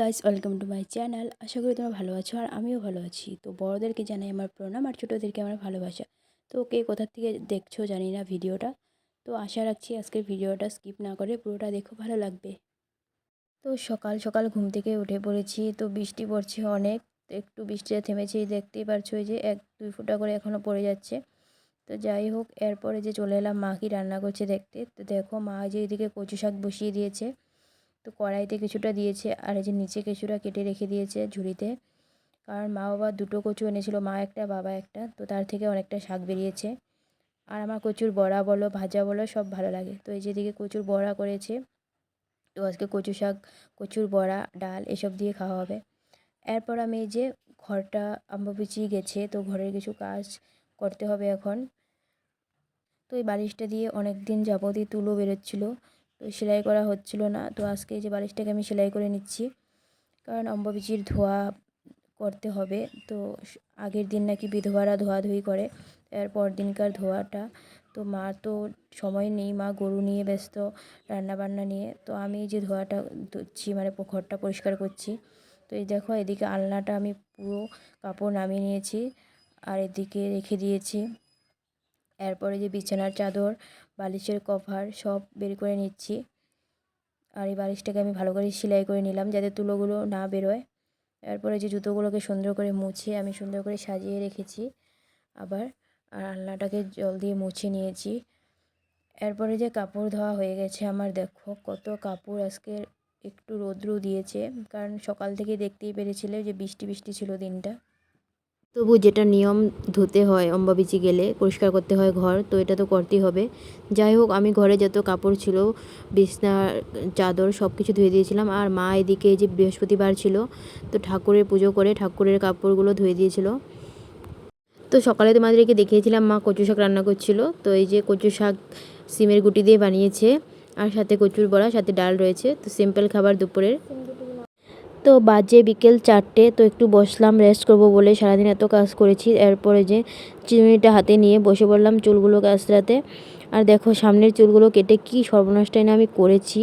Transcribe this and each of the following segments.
Guys welcome to my channel আশা করি তোমরা ভালো আছো আর আমিও ভালো আছি। তো বড়োদেরকে জানাই আমার প্রণাম আর ছোটোদেরকে আমার ভালোবাসা। তো কে কোথার থেকে দেখছ জানি না ভিডিওটা। তো আশা রাখছি আজকের ভিডিওটা স্কিপ না করে পুরোটা দেখো, ভালো লাগবে। তো সকাল সকাল ঘুম থেকে উঠে পড়েছি, তো বৃষ্টি পড়ছে অনেক। তো একটু বৃষ্টিটা থেমেছে, দেখতেই পারছ যে এক দুই ফুটা করে এখনও পড়ে যাচ্ছে। তো যাই হোক, এরপরে যে চলে এলাম, মা কি রান্না করছে দেখতে। তো দেখো মা যে এদিকে কচু শাক বসিয়ে দিয়েছে। তো কড়াইতে কিছুটা দিয়েছে আর এই যে নিচে কিছুটা কেটে রেখে দিয়েছে ঝুড়িতে। কারণ মা বাবা দুটো কচু এনেছিল, মা একটা, বাবা একটা, তো তার থেকে অনেকটা শাক বেরিয়েছে। আর আমার কচুর বড়া বলো, ভাজা বলো, সব ভালো লাগে। তো এই যেদিকে কচুর বড়া করেছে, তো আজকে কচু শাক, কচুর বড়া, ডাল এসব দিয়ে খাওয়া হবে। এরপর আমি এই যে ঘরটা আম্বা পিছিয়ে গেছে, তো ঘরের কিছু কাজ করতে হবে এখন। তো এই বালিশটা দিয়ে অনেক দিন যাবতই তুলো বেরোচ্ছিলো। তো সেলাই করা হচ্ছিল না। তো আজকে যে বালিশটাকে আমি সেলাই করে নিচ্ছি। কারণ অম্ববীচির ধোয়া করতে হবে। তো আগের দিন নাকি বিধবারা ধোয়াধুয়ি করে এরপর দিনকার ধোয়াটা। তো মা তো সময় নেই, মা গরু নিয়ে ব্যস্ত রান্না বান্না নিয়ে। তো আমি যে ধোয়াটা ধুচ্ছি মানে ঘরটা পরিষ্কার করছি। তো এই দেখো, এদিকে আলনাটা আমি পুরো কাপড় নামিয়ে নিয়েছি। আর এদিকে রেখে দিয়েছি। এরপরে যে বিছানার চাদর, বালিশের কভার সব বের করে নিচ্ছি। আর এই বালিশটাকে আমি ভালো করে সেলাই করে নিলাম যাতে তুলোগুলো না বেরোয়। এরপরে যে জুতোগুলোকে সুন্দর করে মুছে আমি সুন্দর করে সাজিয়ে রেখেছি আবার, আর আলনাটাকে জল দিয়ে মুছে নিয়েছি। এরপরে যে কাপড় ধোয়া হয়ে গেছে আমার, দেখো কত কাপড় আজকে একটু রৌদ্র দিয়েছে। কারণ সকাল থেকে দেখতেই পেরেছিলে যে বৃষ্টি বৃষ্টি ছিল দিনটা। তবু যেটা নিয়ম ধুতে হয়, অম্বাবিচি গেলে পরিষ্কার করতে হয় ঘর, তো এটা তো করতেই হবে। যাই হোক, আমি ঘরে যত কাপড় ছিল বিছনার চাদর সব কিছু ধুয়ে দিয়েছিলাম, আর মা এদিকে যে বৃহস্পতিবার ছিল, তো ঠাকুরের পুজো করে ঠাকুরের কাপড়গুলো ধুয়ে দিয়েছিল। তো সকালে তোমাদেরকে দেখিয়েছিলাম মা কচু শাক রান্না করছিল, তো এই যে কচু শাক সিমের গুটি দিয়ে বানিয়েছে, আর সাথে কচুর বড়া, সাথে ডাল রয়েছে, তো সিম্পল খাবার দুপুরের। তো বাজে বিকেল চারটে, তো একটু বসলাম রেস্ট করব বলে সারাদিন এত কাজ করেছি। এরপরে যে চিরুনিটা হাতে নিয়ে বসে পড়লাম চুলগুলো কাচরাতে আর দেখো, সামনের চুলগুলো কেটে কি সর্বনষ্টই না আমি করেছি।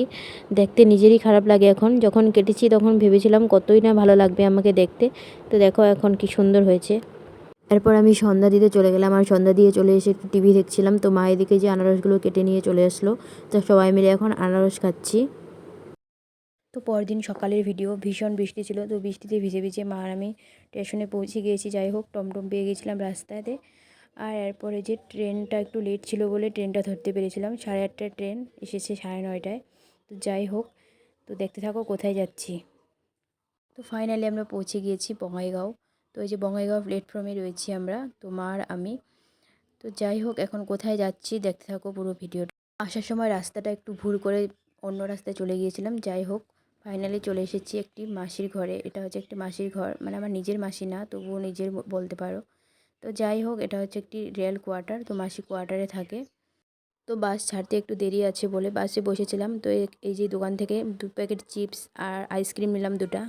দেখতে নিজেরই খারাপ লাগে এখন। যখন কেটেছি তখন ভেবেছিলাম কতই না ভালো লাগবে আমাকে দেখতে। তো দেখো এখন কি সুন্দর হয়েছে। এরপর আমি সন্ধ্যা দিতে চলে গেলাম। আর সন্ধ্যা দিয়ে চলে এসে একটু টিভি দেখছিলাম। তো মা এদিকে যে আনারসগুলো কেটে নিয়ে চলে আসলো। তো সবাই মিলে এখন আনারস খাচ্ছি। তো পরদিন সকালের ভিডিও ভীষণ বৃষ্টি ছিল, তো বৃষ্টিতে ভিজে ভিজে মা আর আমি স্টেশনে পৌঁছে গিয়েছি। যাই হোক, টমটম পেয়ে গেছিলাম রাস্তাতে। আর এরপরে যে ট্রেনটা একটু লেট ছিল বলে ট্রেনটা ধরতে পেরেছিলাম। সাড়ে আটটায় ট্রেন এসেছে সাড়ে নয়টায়। তো যাই হোক, তো দেখতে থাকো কোথায় যাচ্ছি। তো ফাইনালি আমরা পৌঁছে গিয়েছি বঙ্গাইগাঁও। তো এই যে বঙ্গাইগাঁও প্ল্যাটফর্মে রয়েছি আমরা তো আমি। তো যাই হোক, এখন কোথায় যাচ্ছি দেখতে থাকো পুরো ভিডিওটা আসার সময় রাস্তাটা একটু ভুল করে অন্য রাস্তায় চলে গিয়েছিলাম। যাই হোক ফাইনালি চলে এসেছি একটি মাসির ঘরে। এটা হচ্ছে একটি মাসির ঘর। মানে আমার নিজের মাসি না, তবুও নিজের বলতে পারো। তো যাই হোক, এটা হচ্ছে একটি রেল কোয়ার্টার তো মাসি কোয়ার্টারে থাকে। তো বাস ছাড়তে একটু দেরি আছে বলে বাসে বসেছিলাম। তো এই যে দোকান থেকে দু প্যাকেট চিপস আর আইসক্রিম নিলাম দুটা।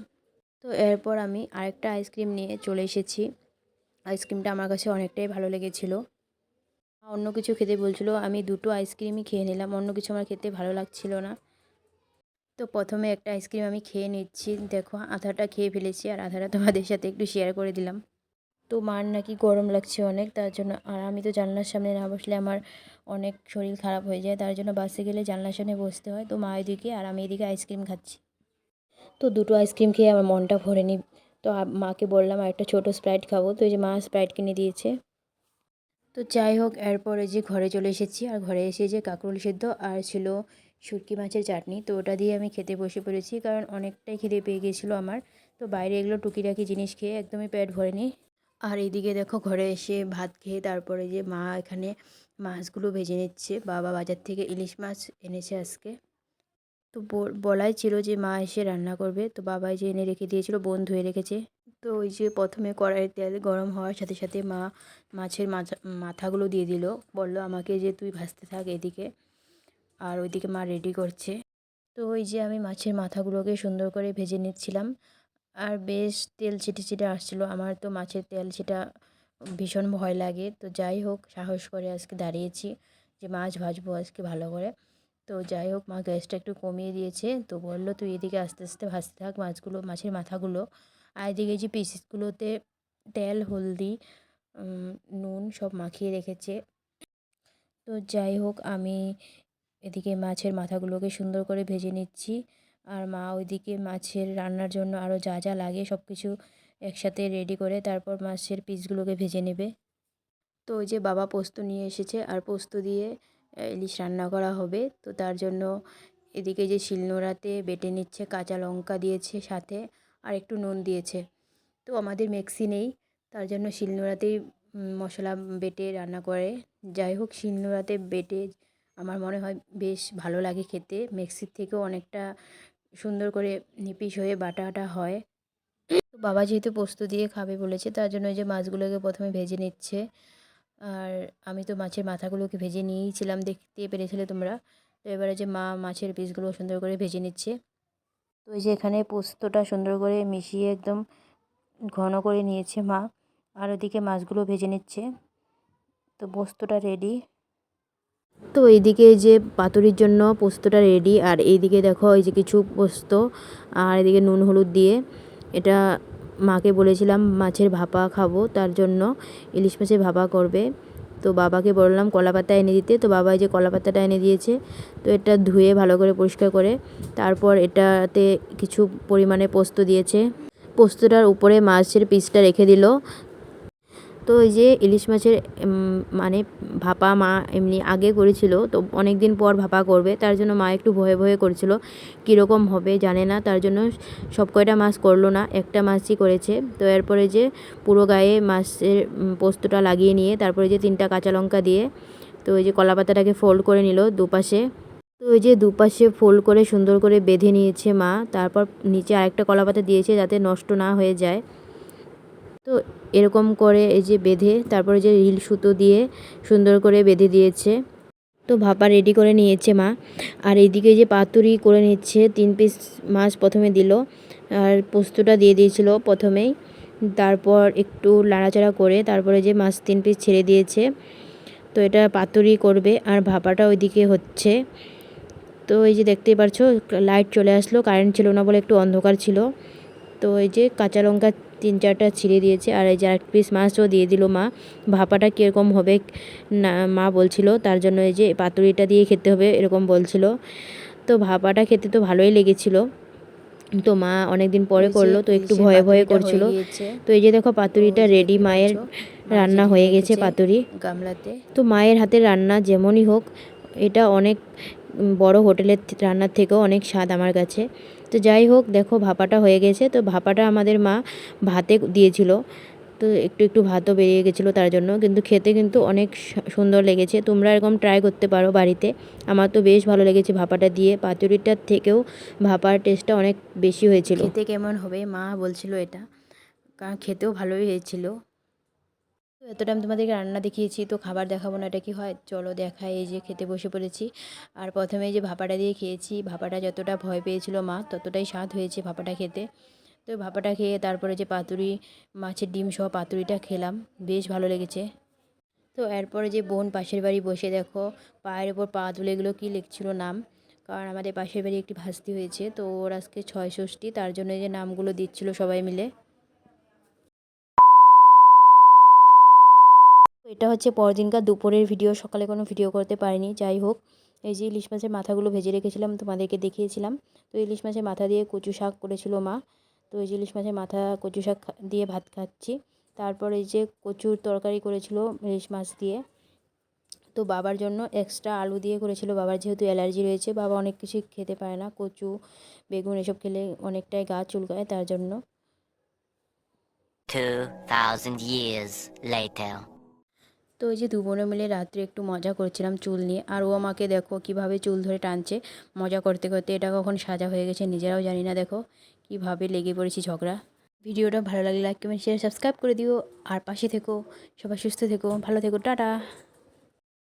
তো এরপর আমি আরেকটা আইসক্রিম নিয়ে চলে এসেছি। আইসক্রিমটা আমার কাছে অনেকটাই ভালো লেগেছিলো। অন্য কিছু খেতে বলছিল, আমি দুটো আইসক্রিমই খেয়ে নিলাম। অন্য কিছু আমার খেতে ভালো লাগছিল না। তো প্রথমে একটা আইসক্রিম আমি খেয়ে নিচ্ছি। দেখো, আধাটা খেয়ে ফেলেছি আর আধাটা তোমাদের সাথে একটু শেয়ার করে দিলাম। তো মার নাকি গরম লাগছে অনেক, তার জন্য আর আমি তো জানলার সামনে না বসলে আমার অনেক শরীর খারাপ হয়ে যায়, তার জন্য বাসে গেলে জানলার সামনে বসতে হয়। তো মা এদিকে আর আমি এদিকে আইসক্রিম খাচ্ছি। তো দুটো আইসক্রিম খেয়ে আমার মনটা ভরে ভরেনি। তো মাকে বললাম আর একটা ছোটো স্প্রাইট খাব। তো এই যে মা স্প্রাইট কিনে দিয়েছে। তো যাই হোক, এরপরে যে ঘরে চলে এসেছি আর ঘরে এসে যে কাঁকরোল সেদ্ধ আর ছিল শুটকি মাছের চাটনি। তো ওটা দিয়ে আমি খেতে বসে পড়েছি কারণ অনেকটাই খিদে পেয়ে গিয়েছিল আমার। তো বাইরে এগুলো টুকিটাকি জিনিস খেয়ে একদমই পেট ভরেনি আর এইদিকে দেখো ঘরে এসে ভাত খেয়ে তারপরে যে মা এখানে মাছগুলো ভেজে নিচ্ছে। বাবা বাজার থেকে ইলিশ মাছ এনেছে আজকে। তো বলাই ছিল যে মা এসে রান্না করবে। তো বাবাই যে এনে রেখে দিয়েছিল বোন ধুয়ে রেখেছে। তো ওই যে প্রথমে কড়াইয়ের তেল গরম হওয়ার সাথে সাথে মা মাছের মাথা, মাথাগুলো দিয়ে দিল। বলল, আমাকে যে তুই ভাজতে থাক এদিকে। আর ওইদিকে মা রেডি করছে। তো ওই যে আমি মাছের মাথাগুলোকে সুন্দর করে ভেজে নিচ্ছিলাম। আর বেশ তেল ছিটে ছিটে আসছিল। আমার তো মাছের তেল সেটা ভীষণ ভয় লাগে। তো যাই হোক, সাহস করে আজকে দাঁড়িয়েছি যে মাছ ভাজবো আজকে ভালো করে। তো তো যাই হোক, মা গ্যাসটা একটু কমিয়ে দিয়েছে। তো বলল, তুই এদিকে আস্তে আস্তে ভাজতে থাক মাছগুলো, মাছের মাথাগুলো। আর এদিকে যে পিসগুলোতে তেল, হলদি নুন সব মাখিয়ে রেখেছে। তো যাই হোক, আমি এদিকে মাছের মাথাগুলোকে সুন্দর করে ভেজে নিচ্ছি। আর মা ওইদিকে মাছের রান্নার জন্য আরও যা যা লাগে সব কিছু একসাথে রেডি করে তারপর মাছের পিসগুলোকে ভেজে নেবে। তো ওই যে বাবা পোস্ত নিয়ে এসেছে আর পোস্ত দিয়ে ইলিশ রান্না করা হবে। তো তার জন্য এদিকে যে শিলনোড়াতে বেটে নিচ্ছে, কাঁচা লঙ্কা দিয়েছে সাথে আর একটু নুন দিয়েছে। তো আমাদের মিক্সি নেই, তার জন্য শিলনোড়াতেই মশলা বেটে রান্না করে। যাই হোক, শিলনোড়াতে বেটে আমার মনে হয় বেশ ভালো লাগে খেতে। মিক্সির থেকেও অনেকটা সুন্দর করে নিপিস হয়ে বাটাটা হয়। বাবা যেহেতু পোস্ত দিয়ে খাবে বলেছে, তার জন্য ওই যে মাছগুলোকে প্রথমে ভেজে নিচ্ছে। আর আমি তো মাছের মাথাগুলোকে ভেজে নিয়েইছিলাম দেখতে পেরেছিলে তোমরা? তো এবারে যে মা মাছের পিসগুলো সুন্দর করে ভেজে নিচ্ছে। তো এই যে এখানে পোস্তটা সুন্দর করে মিশিয়ে একদম ঘন করে নিয়েছে মা। আর ওদিকে মাছগুলো ভেজে নিচ্ছে। তো পোস্তটা রেডি তো এইদিকে যে পাতুরির জন্য পোস্তটা রেডি আর এইদিকে দেখো এই যে কিছু পোস্ত, আর এদিকে নুন হলুদ দিয়ে। এটা মাকে বলেছিলাম মাছের ভাপা খাব, তার জন্য ইলিশ মাছের ভাপা করবে। তো বাবাকে বললাম কলা পাতা এনে দিতে, তো বাবা এই যে কলা পাতাটা এনে দিয়েছে, তো এটা ধুয়ে ভালো করে পরিষ্কার করে, তারপর এটাতে কিছু পরিমাণে পোস্ত দিয়েছে। পোস্তটার উপরে মাছের পিসটা রেখে দিল তো ওই যে ইলিশ মাছের মানে ভাপা মা এমনি আগে করেছিল, তো অনেক দিন পর ভাপা করবে, তার জন্য মা একটু ভয়ে ভয়ে করেছিল, কীরকম হবে জানে না, তার জন্য সব কয়টা মাছ করল না, একটা মাছই করেছে, তো এরপরে যে পুরো গায়ে মাছের পোস্তটা লাগিয়ে নিয়ে, তারপরে যে তিনটা কাঁচা লঙ্কা দিয়ে, তো ওই যে কলা পাতাটাকে ফোল্ড করে নিল দুপাশে, তো ওই যে দুপাশে ফোল্ড করে সুন্দর করে বেঁধে নিয়েছে মা, তারপর নিচে আরেকটা কলা পাতা দিয়েছে যাতে নষ্ট না হয়ে যায়। তো এরকম করে এই যে বেঁধে, তারপরে যে রিল সুতো দিয়ে সুন্দর করে বেঁধে দিয়েছে। তো ভাপা রেডি করে নিয়েছে মা। আর এইদিকে যে পাতুরি করে নিচ্ছে, তিন পিস মাছ প্রথমে দিল। আর পোস্তটা দিয়ে দিয়েছিল প্রথমেই। তারপর একটু লাড়াচাড়া করে তারপরে যে মাছ তিন পিস ছেড়ে দিয়েছে, তো এটা পাতুরি করবে। আর ভাপাটা ওইদিকে হচ্ছে। তো এই যে দেখতেই পারছ লাইট চলে আসলো কারেন্ট ছিল না বলে একটু অন্ধকার ছিল। তো এই যে কাঁচা লঙ্কা তিন চারটা ছিঁড়ে দিয়েছে আর এই যে এক পিস মাছও দিয়ে দিল মা। ভাপাটা কীরকম হবে না মা বলছিল তার জন্য এই যে পাতুরিটা দিয়ে খেতে হবে এরকম বলছিল। তো ভাপাটা খেতে তো ভালোই লেগেছিল। তো মা অনেক দিন পরে করল তো একটু ভয়ে ভয়ে করছিল। তো এই যে দেখো পাতুরিটা রেডি মায়ের রান্না হয়ে গেছে পাতুরি। গামলাতে। তো মায়ের হাতের রান্না যেমনই হোক এটা অনেক বড় হোটেলের রান্নার থেকেও অনেক স্বাদ আমার কাছে। তো যাই হোক, দেখো ভাপাটা হয়ে গেছে। তো ভাপাটা আমাদের মা ভাতে দিয়েছিল। তো একটু একটু ভাতও বেরিয়ে গেছিল তার জন্য। কিন্তু খেতে কিন্তু অনেক সুন্দর লেগেছে। তোমরা এরকম ট্রাই করতে পারো বাড়িতে। আমার তো বেশ ভালো লেগেছে ভাপাটা দিয়ে। পাতুরিটার থেকেও ভাপার টেস্টটা অনেক বেশি হয়েছিল। খেতে কেমন হবে? মা বলছিল এটা। কারণ খেতেও ভালোই হয়েছিল। এতটা আমি তোমাদেরকে রান্না দেখিয়েছি, তো খাবার দেখাবো না এটা কি হয়? চলো দেখাই এই যে খেতে বসে পড়েছি। আর প্রথমে এই যে ভাপাটা দিয়ে খেয়েছি, ভাপাটা যতটা ভয় পেয়েছিল মা, ততটাই স্বাদ হয়েছে ভাপাটা খেতে। তো ভাপাটা খেয়ে তারপরে যে পাতুরি, মাছের ডিম সহ পাতুরিটা খেলাম, বেশ ভালো লেগেছে। তো এরপরে যে বোন পাশের বাড়ি বসে দেখো, পায়ের ওপর পা তুলে এগুলো কী লিখছিল নাম? কারণ আমাদের পাশের বাড়ি একটি ভাস্তি হয়েছে, তো ওর আজকে ছয় ষষ্ঠী তার জন্য যে নামগুলো দিচ্ছিল সবাই মিলে। এটা হচ্ছে পরদিনকার দুপুরের ভিডিও সকালে কোনো ভিডিও করতে পারিনি যাই হোক। এই যে ইলিশ মাছের মাথাগুলো ভেজে রেখেছিলাম তোমাদেরকে দেখিয়েছিলাম। তো ইলিশ মাছের মাথা দিয়ে কচু শাক করেছিল মা। তো এই যে ইলিশ মাছের মাথা কচু শাক দিয়ে ভাত খাচ্ছি। তারপর এই যে কচুর তরকারি করেছিল ইলিশ মাছ দিয়ে। তো বাবার জন্য এক্সট্রা আলু দিয়ে করেছিল। বাবার যেহেতু অ্যালার্জি রয়েছে বাবা অনেক কিছু খেতে পারে না। কচু বেগুন এসব খেলে অনেকটাই গা চুলকায় তার জন্য। 2,000 years later. তো ওই যে দু বোনে মিলে রাত্রে একটু মজা করছিলাম চুল নিয়ে। আর ও আমাকে দেখো কীভাবে চুল ধরে টানছে মজা করতে করতে। এটা কখন সাজা হয়ে গেছে নিজেরাও জানি না, দেখো কীভাবে লেগে পড়েছি ঝগড়া। ভিডিওটা ভালো লাগলে লাইক কমেন্ট শেয়ার সাবস্ক্রাইব করে দিও। আর পাশে থেকো, সবাই সুস্থ থেকো, ভালো থেকো, টাটা।